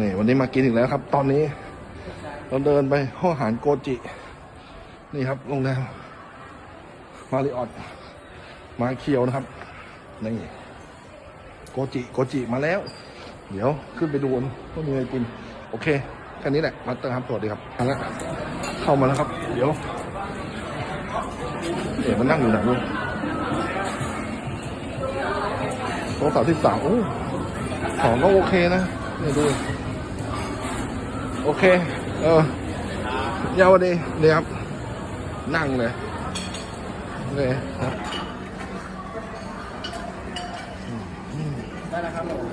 นี่วันนี้มากินอีกแล้วครับ ตอนนี้ เราเดินไปห้องอาหารโกจิ นี่ครับโรงแรมมาริออตมาเคียวนะครับนี่โกจิโกจิมาแล้ว เดี๋ยวขึ้นไปดูว่ามีอะไรกิน โอเคแค่นี้แหละมาเตอร์ครับสวัสดีครับมาแล้วเข้ามาแล้วครับ เดี๋ยวเดี๋ยวมันนั่งอยู่ไหนลูกโต๊ะสามที่สามโอ้ของก็โอเคนะนี่ดู โอเค เออยาวดีเดี๋ยวครับ นั่งเลยโอเคครับได้แล้วครับผม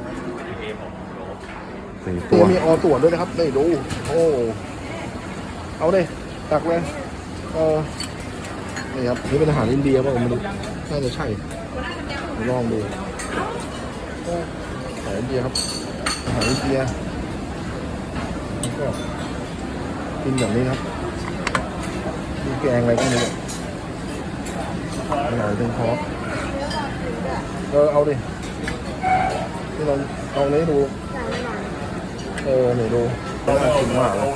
สี่ตัวมีออตัวด้วยนะครับนี่ดู โอ้ เอาเลยตักเลยเออนี่ครับนี่เป็นอาหารอินเดียป่ะผมไม่รู้น่าจะใช่ลองดูโอ้อาหารอินเดียครับอาหารอินเดียแล้ว ก็กินแบบนี้ครับมีแกงอะไรพวกนี้อาหารเป็นคอร์สเออเอาดิที่เราเอานี้ดู เออหนูดูน่ากินมากเลย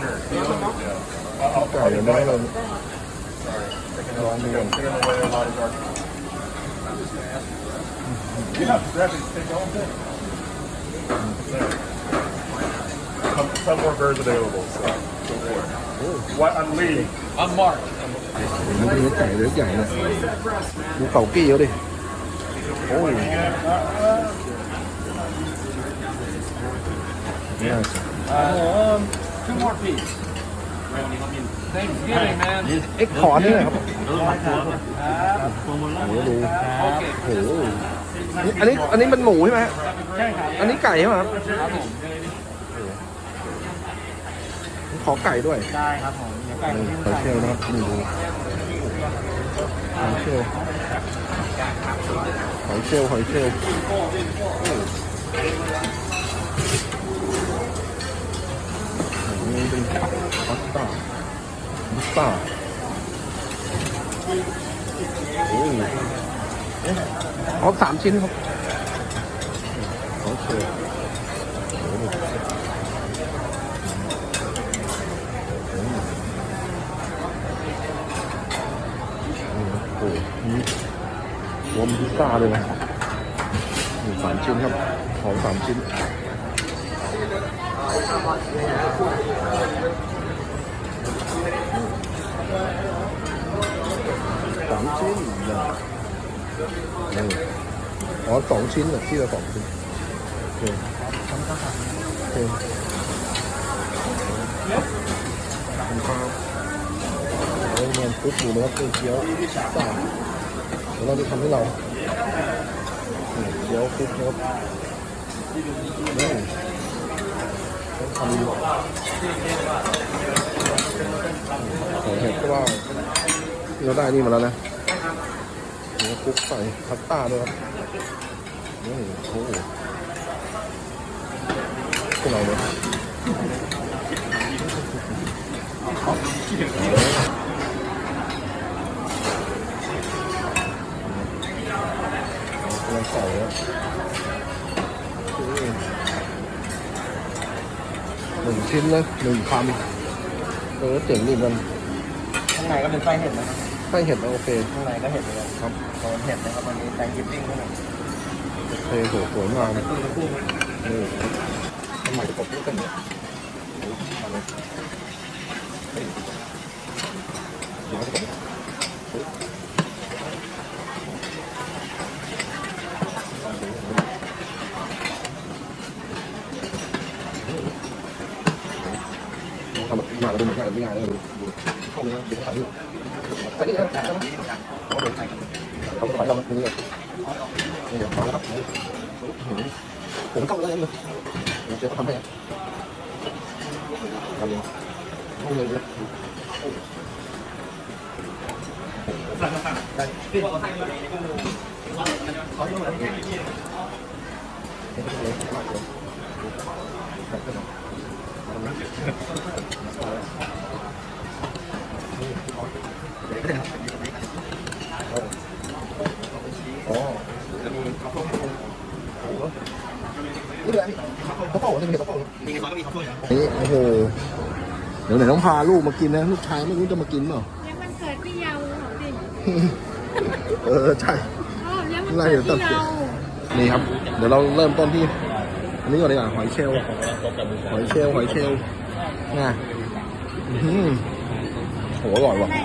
ไก่ยังไม่ได้เลยลองดูก่อน Some, some more birds available, so go for it. What I'm leading. I'm Mark มันเป็นเนื้อไก่เนื้อใหญ่เนี่ยดูเก่ากี้เขาดิโอ้ยน่าจะ um two more piece Thanksgiving man เอ็กคอร์นี่นะครับครับโอ้โหดูโอเคโอ้โหนี่อันนี้อันนี้มันหมูใช่ไหมฮะใช่ครับอันนี้ไก่ใช่ไหมครับครับผม ขอไก่ด้วยได้ครับผมเดี๋ยวไก่นี่ที่หอยเชลล์นะครับนี่ดูหอยเชลล์หอยเชลล์หอยเชลล์อันนี้เป็นพาสต้าพาสต้าโอ้ยเอ๊ะเอาสามชิ้นครับหอยเชลล์โอ้โหโอ้นี่รวมพิซซ่าเลยนะหนี่งสามชิ้นครับของสามชิ้นสามชิ้นนะนี่อ๋อสองชิ้นเหรอที่ละสองชิ้นโอเคโอเคขอบคุณครับ แล้วมันปุ๊บอยู่นะครับเป็นเกี๊ยวสามเดี๋ยวเราจะทำให้เราเกี๊ยวปุ๊บครับนี่ต้องทำใส่าเห็ดก็ว่าเราได้นี่มาแล้วนะเนื้อคลุกใส่พัสต้าด้วยครับนี่โอ้โหพวกเราเนี่ยกำลังใส่แล้ว หนึ่งชิ้นนะหนึ่งคำเออเจ๋งดีมันข้างในก็เป็นไส้เห็ดนะครับไส้เห็ดนะโอเค ข้างในก็เห็ดเลยครับโซนเห็ดนะครับวันนี้แตงกิฟติ้งด้วยโอเคสวยสวยมากนะคู่คู่นี่ทำไมจะกดพูดกันเนี่ยมาเลยเฮ้ยเดี๋ยวก่อนเฮ้ย ทำแบบมาแล้วดูไม่ง่ายไม่ง่ายเลยดูดูเข้าเลยนะเดี๋ยวถ่ายรูปใส่ นี่เลยถ่ายเขาก็ถ่านี่เลยนี่เดี๋ยวเอาแล้วครับผมเข้าไปแล้วเลยเดี๋ยวเขาทำให้ทำเลยเอาเลยเลยอ๋อนี่แหละเป่าเนี่ยเขาเป่ามีซอสก็มีข้าวโพดนะนี่โอ้โหเดี๋ยวไหนต้องพาลูกมากินนะลูกชายไม่รู้จะมากินเปล่าเลี้ยงวันเกิดพี่เยาเหรอสิเออใช่อ๋อเลี้ยงวันเกิดพี่เยานี่ครับ เดี๋ยวเราเริ่มต้นที่ อันนี้ก่อนดีกว่าหอยเชลล์หอยเชลล์หอยเชลล์นะอื้อหือโหอร่อยว่ะไม่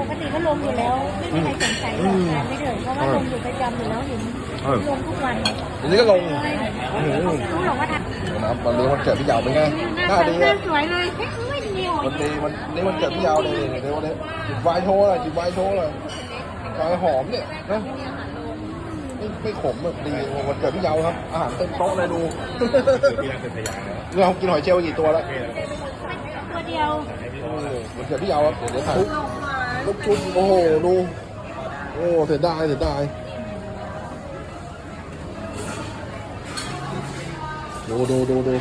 ปกติก็ลงอยู่แล้วไม่มีใครสงสัยหรอกทานไม่เถอะเพราะว่าลงอยู่ประจำอยู่แล้วเห็นเออ ลงทุกวันอันนี้ก็ลงเลยอื้อหือรู้หรอกว่าทันเดี๋ยวนะครับวันนี้วันเกิดพี่ยาวเป็นไงหหน้าน้าตาดีหน้านะสวยเลยเฮ้ยไม่ดีหอยวันนี้วันนี้วันเกิดพี่ยาวเลยเดี๋ยววันนี้จิบไวน์โชว์เลยจิบไวน์โชว์เลยไวน์หอมเนี่ยนะ ไม่ไม่ขมแบบดีวันเกิดพี่ยาวครับ อาหารเต็มโต๊ะเลยดูเรากินหอยเชลล์ไปกี่ตัวแล้วตัวเดียวโอ้วันเกิดพี่ยาวครับเดี๋ยวถ่ายลูกชุบโอ้โหดูโอ้เสียดายเสียดายดูดูดูดู